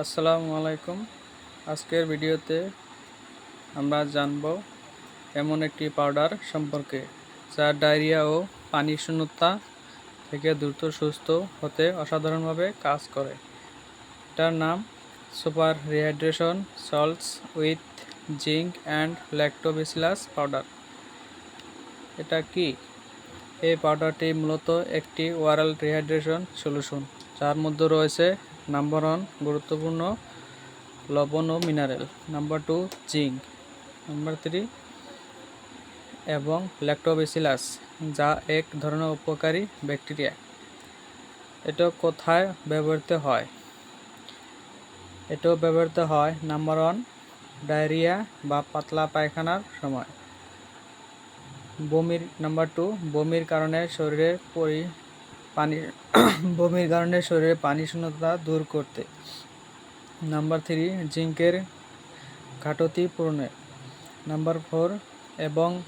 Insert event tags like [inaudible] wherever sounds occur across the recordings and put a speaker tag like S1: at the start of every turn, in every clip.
S1: আসসালামু আলাইকুম। আজকের ভিডিওতে আমরা জানব এমন একটি পাউডার সম্পর্কে, যা ডায়রিয়া ও পানি শূন্যতা থেকে দ্রুত সুস্থ হতে অসাধারণভাবে কাজ করে। এটার নাম super rehydration salts with zinc and lactobacillus powder. এটা কি? এই পাউডারটি মূলত একটি ওয়ারাল রিহাইড্রেশন সলিউশন, যার মধ্যে রয়েছে নাম্বার ওয়ান গুরুত্বপূর্ণ লবণ ও mineral number two zinc number three এবং ল্যাক্টোবেসিলাস যা এক ধরনের উপকারী ব্যাকটেরিয়া এটা কোথায় ব্যবহৃত হয়? এটাও ব্যবহৃত হয় নাম্বার ওয়ান ডায়রিয়া বা পাতলা পায়খানার সময়। বমির নাম্বার টু বমির কারণে শরীরে পরি পানি [clears throat] বমির কারণে শরীরে পানি শূন্যতা দূর করতে। নাম্বার থ্রি, জিঙ্কের ঘাটতি পূরণে। নাম্বার ফোর, এবং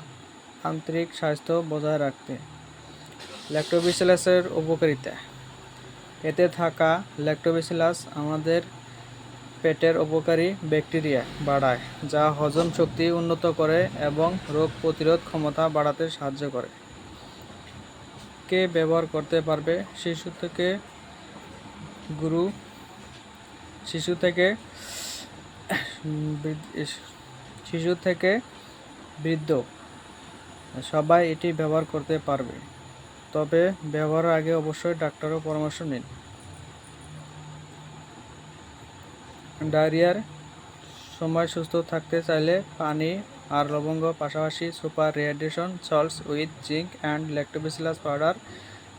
S1: আন্তরিক স্বাস্থ্য বজায় রাখতে। ল্যাক্টোবিসিলাসের উপকারিতা। এতে থাকা ল্যাক্টোবিসিলাস আমাদের পেটের উপকারী ব্যাকটেরিয়া বাড়ায়, যা হজম শক্তি উন্নত করে এবং রোগ প্রতিরোধ ক্ষমতা বাড়াতে সাহায্য করে। কে ব্যবহার করতে পারবে? শিশু থেকে গুরু, শিশু থেকে শিশু থেকে বৃদ্ধ, সবাই এটি ব্যবহার করতে পারবে। তবে ব্যবহারের আগে অবশ্যই ডাক্তারের পরামর্শ নিন। ডায়রিয়ার সময় সুস্থ থাকতে চাইলে পানি আর লবঙ্গ, পাশাপাশি super rehydration, salts with zinc and lactobacillus powder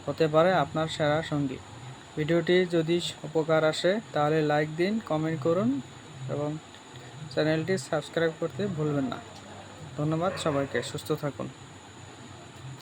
S1: হতে পারে আপনার সেরা সঙ্গী। ভিডিওটি যদি উপকার আসে, তাহলে লাইক দিন, কমেন্ট করুন এবং চ্যানেলটি সাবস্ক্রাইব করতে ভুলবেন না। ধন্যবাদ সবাইকে, সুস্থ থাকুন।